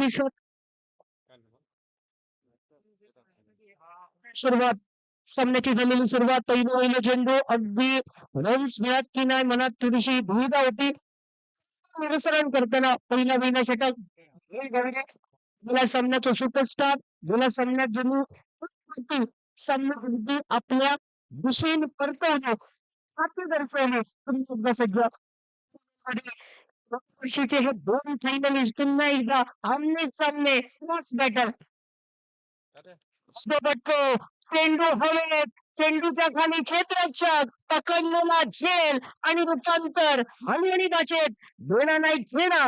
दिसत सुरुवात सामन्याची झालेली सुरुवात पहिलं पहिलं चेंडू अगदी रन्स मिळत की नाही मनात थोडीशी भूमिका होती। अनुसरण करताना पहिला महिना षटक गेल्या सामन्याचा सुपरस्टार गेल्या सामन्यात ज्यांनी सामना अगदी आपल्या दिशेने हाती दर्शवले तुम्ही एकदा सज्ज। आणि वर्षीचे हे दोन फायनलिस्ट पुन्हा एकदा आमने सामने मस्त बॅटर बटको चेंडू हवेत चेंडूच्या खाली क्षेत्ररक्षक पकडलेला झेल आणि रूपांतर. आणि दाचेत. देणा नाही घेणा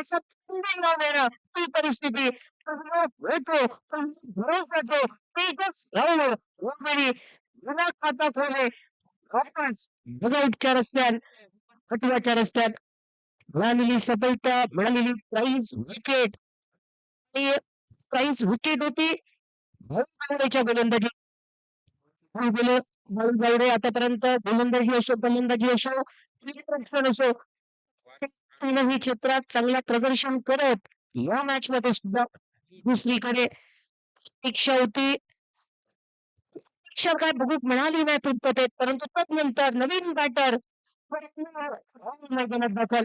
असं पुन्हा देणं. ती परिस्थिती. होतो भरोसा तो एकच राहिलं वगैरे विना खाता खोले वापस बघाऊटच्या रस्त्यात खटवाच्या रस्त्यात मिळालेली सफलता मिळालेली प्राईज विकेट. प्राईज विकेट होती भाऊच्या गोलंदाजी भाऊ आतापर्यंत गोलंदाजी असो गोलंदाजी असो क्रिकेट असो तीनही क्षेत्रात चांगलं प्रदर्शन करत या मॅच मध्ये सुद्धा दुसरीकडे अपेक्षा होती. अपेक्षा काय बघूक मिळाली नाही पूर्ततेत परंतु तदनंतर नवीन बॅटर मैदानात दाखल.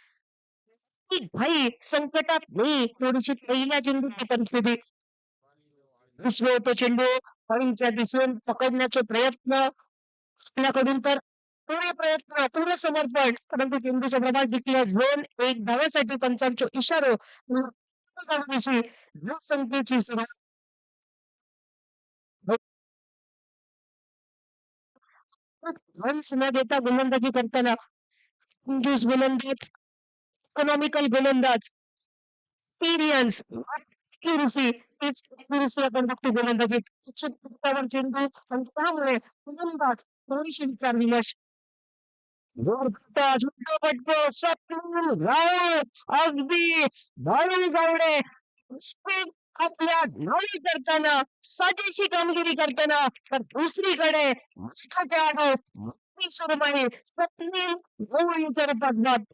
ती भाई संकटात नाही थोडीशी पहिल्या चेंडूची परिस्थिती। दुसरं होतं चेंडू फळीच्या दिशेने पकडण्याचे प्रयत्न आपल्याकडून तर पूर्ण प्रयत्न पूर्ण समर्पण परंतु चेंडूच्या प्रभात जिंकल्या झोन एक धाव्यासाठी पंचांचे इशारो संख्येची न देता गोलंदाजी करताना कंजूस गोलंदाज इकोनॉमिकल गोलंदाज. Experience accuracy हीच accuracy आपण बघतो गोलंदाजीत उत्सुकतावर चेंडू आणि त्यामुळे गोलंदाज भविष्य विचार अगदी आपल्या करताना साजेशी कामगिरी करताना तर दुसरीकडे मोठा खेळाडू सुरमाई स्वप्नील गोळी करत असतात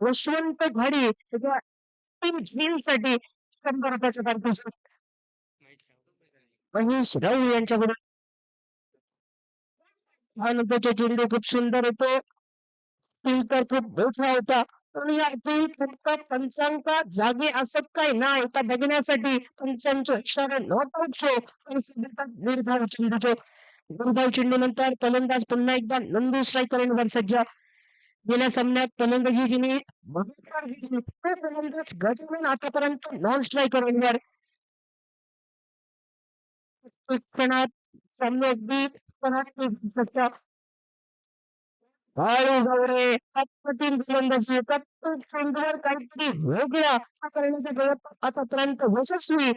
यशवंत घडी त्याच्या टीम झीलसाठी शंभर रुपयाचं पारितोषिक महेश राहुल यांच्याकडून. त्यानंतरचा चेंडू खूप सुंदर होतो. तीन तर खूप मोठा होता. आणि या तीन फक्त पंचांका जागे असत काय ना आता बघण्यासाठी पंचांचा इशारा न पोहोचो आणि सध्या निर्धाव चेंडूचो निर्धाव चेंडू नंतर फलंदाज पुन्हा एकदा नंदू स्ट्रायकर सज्ज. गेल्या सामन्यात फलंदाजीने फलंदाज गजमेन आतापर्यंत नॉन स्ट्रायकर वर क्षणात सामने अगदी क्षणात बाळू गवडे फलंदाजी प्रत्येक काहीतरी वेगळा करण्याचा प्रयत्न आतापर्यंत यशस्वी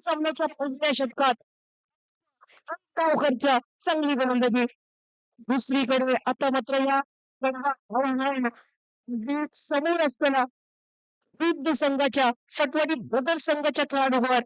सामन्याच्या पहिल्या षटकात धाव चांगली गोलंदाजी दुसरीकडे आता मात्र या हो, हो, हो. समोर असताना विरुद्ध संघाच्या सटवाडी ब्रदर संघाच्या खेळाडूवर